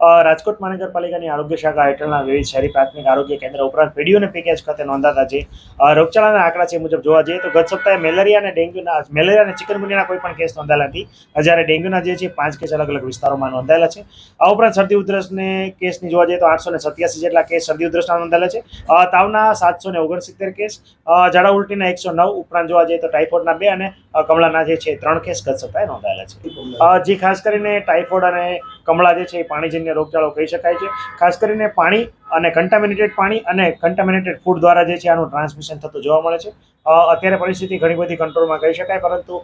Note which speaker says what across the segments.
Speaker 1: રાજકોટ મહાનગરપાલિકાની આરોગ્ય શાખા હેઠળના વિવિધ શહેરી પ્રાથમિક આરોગ્ય કેન્દ્ર ઉપરાંત પીડીઓને પેકેજ ખાતે નોંધાતા છે રોગચાળાના આંકડા છે મુજબ જોવા જઈએ તો ગત સપ્તાહે મેલેરિયા અને ડેન્ગ્યુના મેલેરિયા અને ચિકનગુનિયાના કોઈ પણ કેસ નોંધાયેલા નથી. જ્યારે ડેન્ગ્યુના જે છે પાંચ કેસ અલગ અલગ વિસ્તારોમાં નોંધાયેલા છે. આ ઉપરાંત શરદી ઉધરસને કેસની જોવા જઈએ તો આઠસો ને સત્યાસી જેટલા કેસ શરદી ઉધરસના નોંધાયેલા છે. તાવના સાતસો ને ઓગણસિત્તેર કેસ ઝાડા ઉલટીના એકસો નવ, ઉપરાંત જોવા જઈએ તો ટાઇફોઇડના બે અને કમળાના જે છે ત્રણ કેસ ગત સપ્તાહે નોંધાયેલા છે. જે ખાસ કરીને ટાઇફોઇડ અને કમળા જે છે એ પાણીજન્ય રોગચાળો કહી શકાય છે. ખાસ કરીને પાણી અને કન્ટામિનેટેડ પાણી અને કન્ટામિનેટેડ ફૂડ દ્વારા જે છે આનું ટ્રાન્સમિશન થતું જોવા મળે છે. અત્યારે પરિસ્થિતિ ઘણી બધી કંટ્રોલમાં કહી શકાય, પરંતુ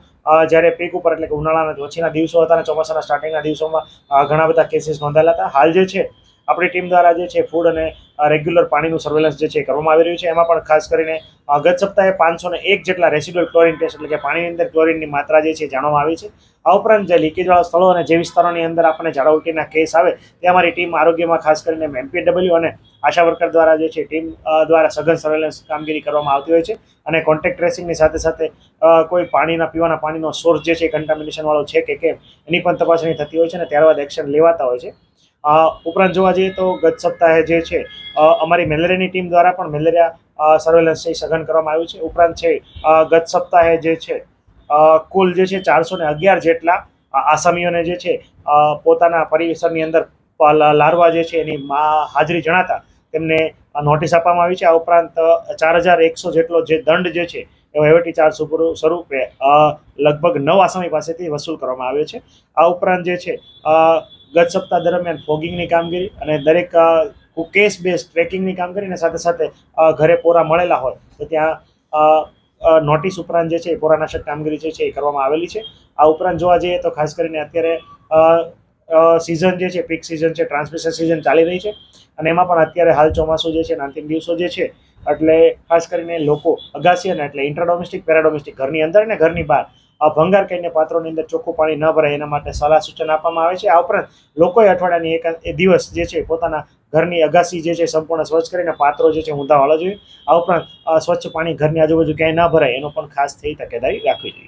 Speaker 1: જ્યારે પીક ઉપર એટલે કે ઉનાળાના ઓછીના દિવસો હતા અને ચોમાસાના સ્ટાર્ટિંગના દિવસોમાં ઘણા બધા કેસીસ નોંધાયેલા હતા. હાલ જે છે આપણી ટીમ દ્વારા જે છે ફૂડ અને રેગ્યુલર પાણીનું સર્વેલન્સ જે છે કરવામાં આવી રહ્યું છે. એમાં પણ ખાસ કરીને ગત સપ્તાહે પાંચસો ને એક જેટલા રેસિડ્યુઅલ ક્લોરિન ટેસ્ટ એટલે કે પાણીની અંદર ક્લોરિનની માત્રા જે છે જાણવામાં આવી છે. આ ઉપરાંત જે લીકેજવાળા સ્થળો અને જે વિસ્તારોની અંદર આપણને ઝાડા ઉલટીના કેસ આવે, તે અમારી ટીમ આરોગ્યમાં ખાસ કરીને એમપીડબલ્યુ અને આશા વર્કર દ્વારા જે છે ટીમ દ્વારા સઘન સર્વેલન્સ કામગીરી કરવામાં આવતી હોય છે. અને કોન્ટેક્ટ ટ્રેસિંગની સાથે સાથે કોઈ પાણીના, પીવાના પાણીનો સોર્સ જે છે કન્ટામિનેશનવાળો છે કે કેમ, એની પણ તપાસણી થતી હોય છે અને ત્યારબાદ એક્શન લેવાતા હોય છે. ઉપરાંત જોવા જઈએ તો ગત સપ્તાહે જે છે અમારી મેલેરિયાની ટીમ દ્વારા પણ મેલેરિયા સર્વેલન્સ છે સઘન કરવામાં આવ્યું છે. ઉપરાંત છે ગત સપ્તાહે જે છે કુલ જે છે ચારસો ને અગિયાર જેટલા આસામીઓને જે છે પોતાના પરિસરની અંદર લારવા જે છે એની હાજરી જણાતા તેમને નોટિસ આપવામાં આવી છે. આ ઉપરાંત ચાર હજાર એકસો જેટલો જે દંડ જે છે એ વહીવટી ચાર્જ સ્વરૂ- સ્વરૂપે લગભગ નવ આસામી પાસેથી વસૂલ કરવામાં આવ્યો છે. આ ઉપરાંત જે છે ગત સપ્તાહ દરમિયાન ફોગિંગની કામગીરી અને દરેક કેસ બેઝ ટ્રેકિંગની કામગીરીને સાથે સાથે ઘરે પોરા મળેલા હોય, તો ત્યાં નોટિસ ઉપરાંત જે છે એ પોરાનાશક કામગીરી જે છે એ કરવામાં આવેલી છે. આ ઉપરાંત જોવા જઈએ તો ખાસ કરીને અત્યારે સિઝન જે છે પીક સિઝન છે ટ્રાન્સમિશન સિઝન ચાલી રહી છે. અને એમાં પણ અત્યારે હાલ ચોમાસું જે છે અંતિમ દિવસો જે છે, એટલે ખાસ કરીને લોકો અગાસી અને એટલે ઇન્ટરડોમેસ્ટિક પેરાડોમેસ્ટિક ઘરની અંદર અને ઘરની બહાર ભંગાર કરીને પાત્રોની અંદર ચોખ્ખું પાણી ન ભરાય એના માટે સલાહ સૂચન આપવામાં આવે છે. આ ઉપરાંત લોકોએ અઠવાડિયાની એક દિવસ જે છે પોતાના ઘરની અગાસી જે છે સંપૂર્ણ સ્વચ્છ કરીને પાત્રો જે છે ઊંધા વાળવા જોઈએ. આ ઉપરાંત સ્વચ્છ પાણી ઘરની આજુબાજુ ક્યાંય ન ભરાય એનો પણ ખાસ થઈ તકેદારી રાખવી જોઈએ.